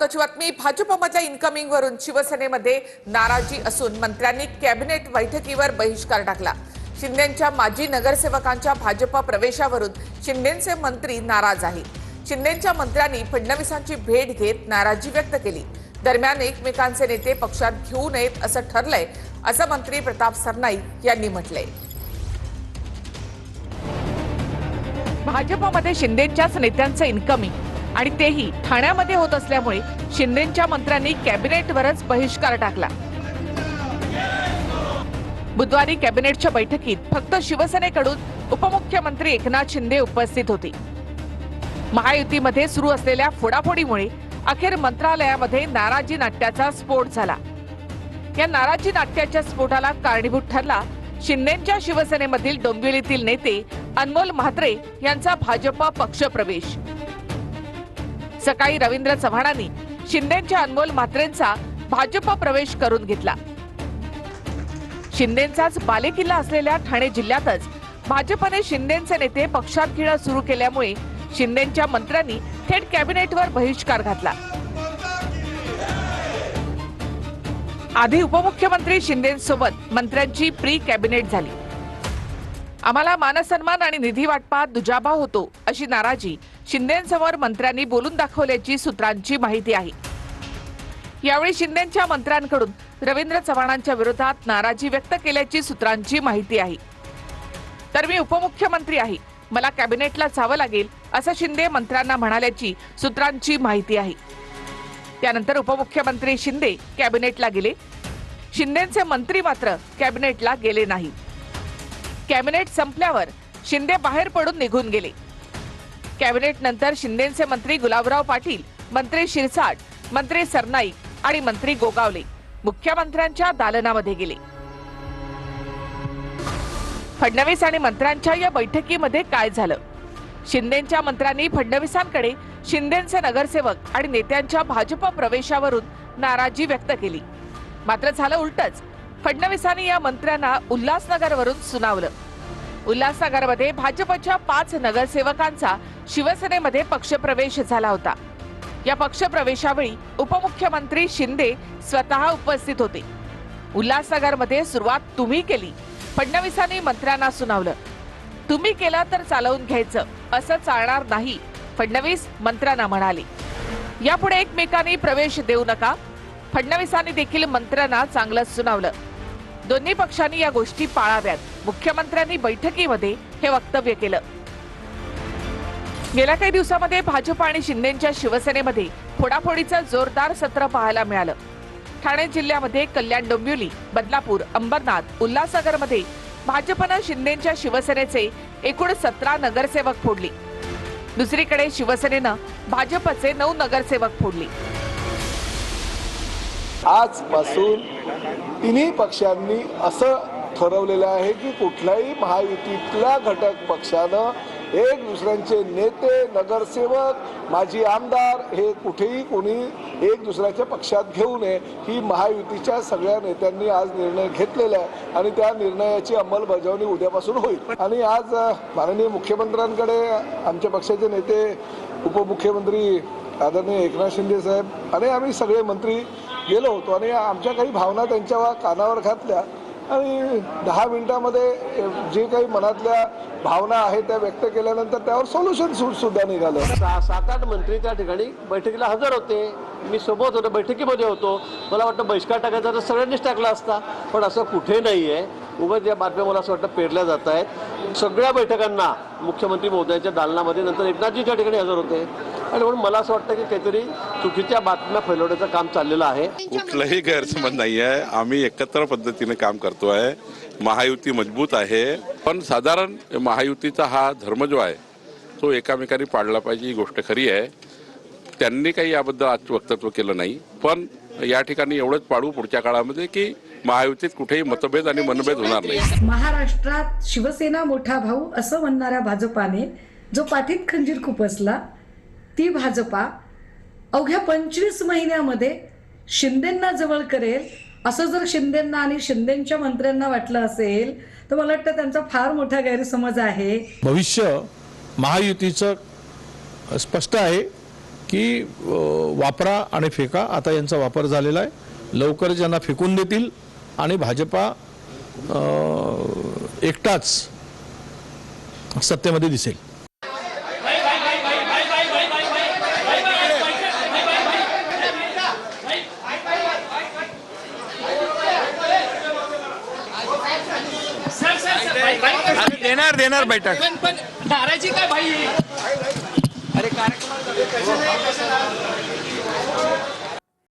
महत्वाची बातमी. भाजपमधल्या इन्कमिंग वरून शिवसेनेमध्ये नाराजी असून मंत्र्यांनी कॅबिनेट बैठकीवर बहिष्कार टाकला. शिंदेच्या माजी नगरसेवकांच्या भाजपा प्रवेशावरून शिंदेचे मंत्री नाराज आहेत. शिंदेच्या मंत्र्यांनी फडणवीसांची भेट घेत नाराजी व्यक्त केली. दरम्यान एकमेकांचे नेते पक्षात घेऊ नयेत असं ठरलंय असं मंत्री प्रताप सरनाईक यांनी म्हटलंय. भाजपमध्ये शिंदेच्याच नेत्यांचं इन्कमिंग आणि तेही ठाण्यामध्ये होत असल्यामुळे शिंदेच्या मंत्र्यांनी कॅबिनेटवरच बहिष्कार टाकला. बुधवारी कॅबिनेटच्या बैठकीत फक्त शिवसेनेकडून उपमुख्यमंत्री एकनाथ शिंदे उपस्थित होते. महायुतीमध्ये सुरू असलेल्या फोडाफोडीमुळे अखेर मंत्रालयामध्ये नाराजी नाट्याचा स्फोट झाला. या नाराजी नाट्याच्या स्फोटाला कारणीभूत ठरला शिंदेच्या शिवसेनेमधील डोंबिवलीतील नेते अनमोल म्हात्रे यांचा भाजप पक्षप्रवेश सकाळी रवींद्र चव्हाणांनी शिंदेच्या अनमोल म्हात्रेंचा भाजप प्रवेश करून घेतला. शिंदेचाच बालेकिल्ला असलेल्या ठाणे जिल्ह्यातच भाजपने शिंदेचे नेते पक्षात घेणं सुरू केल्यामुळे शिंदेच्या मंत्र्यांनी थेट कॅबिनेटवर बहिष्कार घातला. आधी उपमुख्यमंत्री शिंदेसोबत मंत्र्यांची प्री कॅबिनेट झाली. आम्हाला मानसन्मान आणि निधी वाटपात दुजाभाव होतो अशी नाराजी शिंदेसमोर मंत्र्यांनी बोलून दाखवल्याची सूत्रांची माहिती आहे. यावेळी शिंदेच्या मंत्र्यांकडून रवींद्र चव्हाणांच्या विरोधात नाराजी व्यक्त केल्याची सूत्रांची माहिती आहे. तर मी उपमुख्यमंत्री आहे. मला कॅबिनेटला जावं लागेल असं शिंदे मंत्र्यांना म्हणाल्याची सूत्रांची माहिती आहे. त्यानंतर उपमुख्यमंत्री शिंदे कॅबिनेटला गेले. शिंदेचे मंत्री मात्र कॅबिनेटला गेले नाही. कॅबिनेट संपल्यावर शिंदे बाहेर पडून निघून गेले. कॅबिनेट नंतर शिंदेचे मंत्री गुलाबराव पाटील मंत्री शिरसाट मंत्री सरनाईक आणि मंत्री गोगावले मुख्यमंत्र्यांच्या दालनामध्ये गेले. फडणवीस आणि मंत्र्यांच्या या बैठकीमध्ये काय झालं? शिंदेच्या मंत्र्यांनी फडणवीसांकडे शिंदेचे नगरसेवक आणि नेत्यांच्या भाजप प्रवेशावरून नाराजी व्यक्त केली. मात्र झालं उलटच. फडणवीसांनी या मंत्र्यांना उल्हासनगरवरून सुनावलं. उल्हासनगरमध्ये भाजपच्या पाच नगरसेवकांचा शिवसेनेमध्ये पक्षप्रवेश झाला होता. या पक्षप्रवेशावेळी उपमुख्यमंत्री शिंदे स्वतः उपस्थित होते. उल्हासनगरमध्ये सुरुवात तुम्ही केली फडणवीसांनी मंत्र्यांना सुनावलं. तुम्ही केलं तर चालवून घ्यायचं असं चालणार नाही फडणवीस मंत्र्यांना म्हणाले. यापुढे एकमेकांनी प्रवेश देऊ नका फडणवीसांनी देखील मंत्र्यांना चांगलं सुनावलं. दोन्ही पक्षांनी या गोष्टी पाळाव्यात. मुख्यमंत्र्यांनी बैठकीमध्ये हे वक्तव्य केलं. गेल्या काही दिवसामध्ये भाजप आणि शिंदेच्या शिवसेनेमध्ये फोडाफोडीचं जोरदार सत्र पाहायला मिळालं. ठाणे जिल्ह्यामध्ये कल्याण डोंबिवली बदलापूर अंबरनाथ उल्हासनगरमध्ये भाजपनं शिंदेच्या शिवसेनेचे एकूण सतरा नगरसेवक फोडली. दुसरीकडे शिवसेनेनं भाजपचे नऊ नगरसेवक फोडले. आजपासून तिन्ही पक्षांनी असं ठरवलेलं आहे की कुठल्याही महायुतीतल्या घटक पक्षानं एक दुसऱ्यांचे नेते नगरसेवक माजी आमदार हे कुठेही कोणी एक दुसऱ्याच्या पक्षात घेऊ नये ही महायुतीच्या सगळ्या नेत्यांनी आज निर्णय घेतलेला आहे आणि त्या निर्णयाची अंमलबजावणी उद्यापासून होईल. आणि आज माननीय मुख्यमंत्र्यांकडे आमच्या पक्षाचे नेते उपमुख्यमंत्री आदरणीय एकनाथ शिंदे साहेब आणि आम्ही सगळे मंत्री गेलो होतो आणि आमच्या काही भावना त्यांच्या कानावर घातल्या. आणि दहा मिनिटामध्ये जे काही मनातल्या भावना आहेत त्या व्यक्त केल्यानंतर त्यावर सोल्युशन सुद्धा निघालं. सहा सात आठ मंत्री त्या ठिकाणी बैठकीला हजर होते. मी सोबत होतो बैठकीमध्ये होतो. मला वाटतं बहिष्कार टाकायचा तर सगळ्यांनीच टाकला असता. पण असं कुठे नाही आहे उगाच या बातम्या मला असं वाटतं पेरल्या जात आहेत. सगळ्या बैठकांना मुख्यमंत्री महोदयाच्या दालनामध्ये नंतर एकनाथजीच्या ठिकाणी हजर होते. आणि म्हणून मला असं वाटतं की काहीतरी चुकीच्या बातम्या फैलवण्याचं काम चाललेलं आहे. कुठलाही गैरसमज नाही आहे. आम्ही एकत्र पद्धतीने काम करतो आहे. महायुती मजबूत आहे. पण साधारण महायुतीचा हा धर्म जो आहे तो एकामेकांनी पाळला पाहिजे ही गोष्ट खरी आहे. त्यांनी काही याबद्दल आज वक्तव्य केलं नाही. पण या ठिकाणी एवढंच पाडू पुढच्या काळामध्ये की महायुतीत कुठेही मतभेद आणि मनभेद होणार नाही. महाराष्ट्रात शिवसेना मोठा भाऊ असं म्हणणाऱ्या भाजपाने जो पाठीत खंजीर खुपसला ती भाजपा अवघ्या पंचवीस महिन्यामध्ये शिंदेंना जवळ करेल. असं जर शिंदेंना आणि शिंदेच्या मंत्र्यांना वाटलं असेल तर मला वाटतं त्यांचा फार मोठा गैरसमज आहे. भविष्य महायुतीचं स्पष्ट आहे की वापरा आणि फेका. आता यांचा वापर झालेला आहे. लवकरच यांना फेकून देतील आणि भाजपा अ, एकटाच सत्तेमध्ये दिसेल. देणार देणार बैठक. नाराजी काय भाई? अरे कार्यक्रम